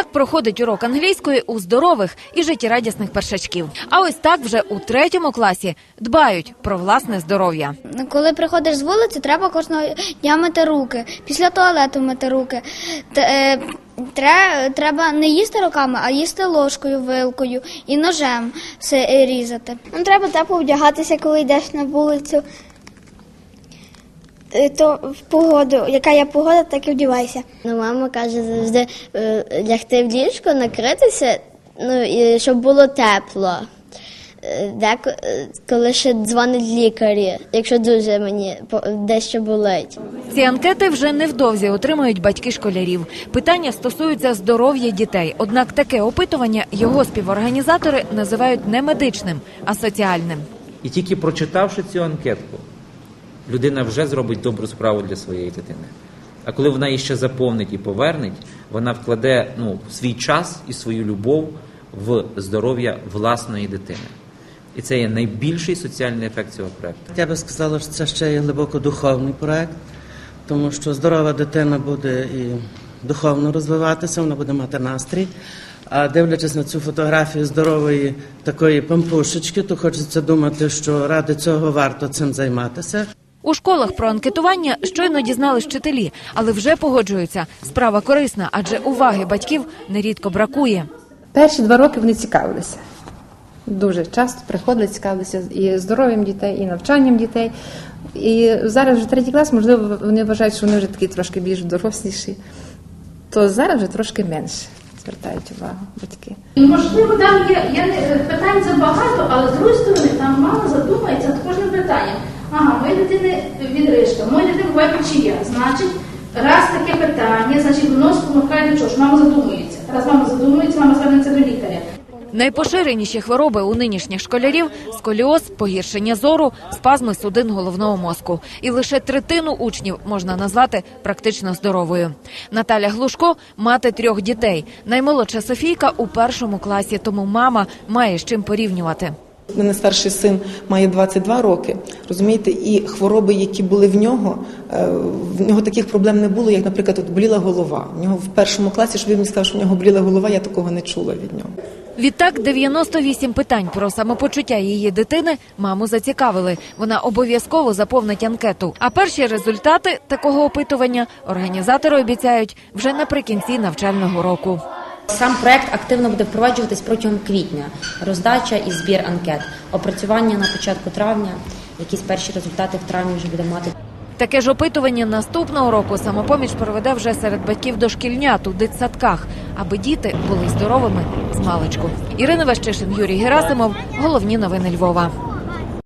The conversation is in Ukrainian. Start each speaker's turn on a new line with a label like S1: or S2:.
S1: проходить урок англійської у здорових і життєрадісних першачків. А ось так вже у третьому класі дбають про власне здоров'я.
S2: Коли приходиш з вулиці, треба кожного дня мити руки. Після туалету мити руки. Е, тре- Треба не їсти руками, а їсти ложкою, вилкою і ножем все різати. Треба тепло вдягатися, коли йдеш на вулицю. Е, То в погоду, яка є погода, так і вдівайся.
S3: Ну, мама каже завжди е, лягти в ліжко, накритися, ну і щоб було тепло. Е, Деко, коли ще дзвонить лікарі, якщо дуже мені по- дещо болить.
S1: Ці анкети вже невдовзі отримають батьки школярів. Питання стосуються здоров'я дітей. Однак таке опитування його співорганізатори називають не медичним, а соціальним.
S4: І тільки прочитавши цю анкетку, людина вже зробить добру справу для своєї дитини. А коли вона її ще заповнить і повернеть, вона вкладе ну, свій час і свою любов в здоров'я власної дитини. І це є найбільший соціальний ефект цього проекту.
S5: Я би сказала, що це ще є глибоко духовний проект, тому що здорова дитина буде і духовно розвиватися, вона буде мати настрій. А дивлячись на цю фотографію здорової такої пампушечки, то хочеться думати, що ради цього варто цим займатися.
S1: У школах про анкетування щойно дізнались вчителі, але вже погоджуються. Справа корисна, адже уваги батьків нерідко бракує.
S6: Перші два роки вони цікавилися. Дуже часто приходили, цікавилися і здоров'ям дітей, і навчанням дітей. І зараз вже третій клас, можливо, вони вважають, що вони вже такі трошки більш доросліші, то зараз вже трошки менше звертають увагу батьки.
S7: Можливо, там є, є не- питань забагато, але з другої сторони Ага, моєї дитини відрижка, моєї дитини буває печія. Значить, раз таке питання, значить воно спонукає до чого ж мама задумується. Раз мама задумується, мама звернеться до лікаря.
S1: Найпоширеніші хвороби у нинішніх школярів сколіоз, погіршення зору, спазми судин головного мозку. І лише третину учнів можна назвати практично здоровою. Наталя Глушко мати трьох дітей. Наймолодша Софійка у першому класі, тому мама має з чим порівнювати.
S8: У мене старший син має 22 роки, розумієте, і хвороби, які були в нього, е, в нього таких проблем не було, як, наприклад, от боліла голова. В нього в першому класі, щоб він мені сказав, що в нього боліла голова, я такого не чула від нього.
S1: Відтак 98 питань про самопочуття її дитини маму зацікавили. Вона обов'язково заповнить анкету. А перші результати такого опитування організатори обіцяють вже наприкінці навчального року.
S9: Сам проект активно буде впроваджуватись протягом квітня. Роздача і збір анкет, опрацювання на початку травня. Якісь перші результати в травні вже буде мати.
S1: Таке ж опитування наступного року самопоміч проведе вже серед батьків дошкільнят у дитсадках, аби діти були здоровими з маличку. Ірина Вещишин, Юрій Герасимов. Головні новини Львова.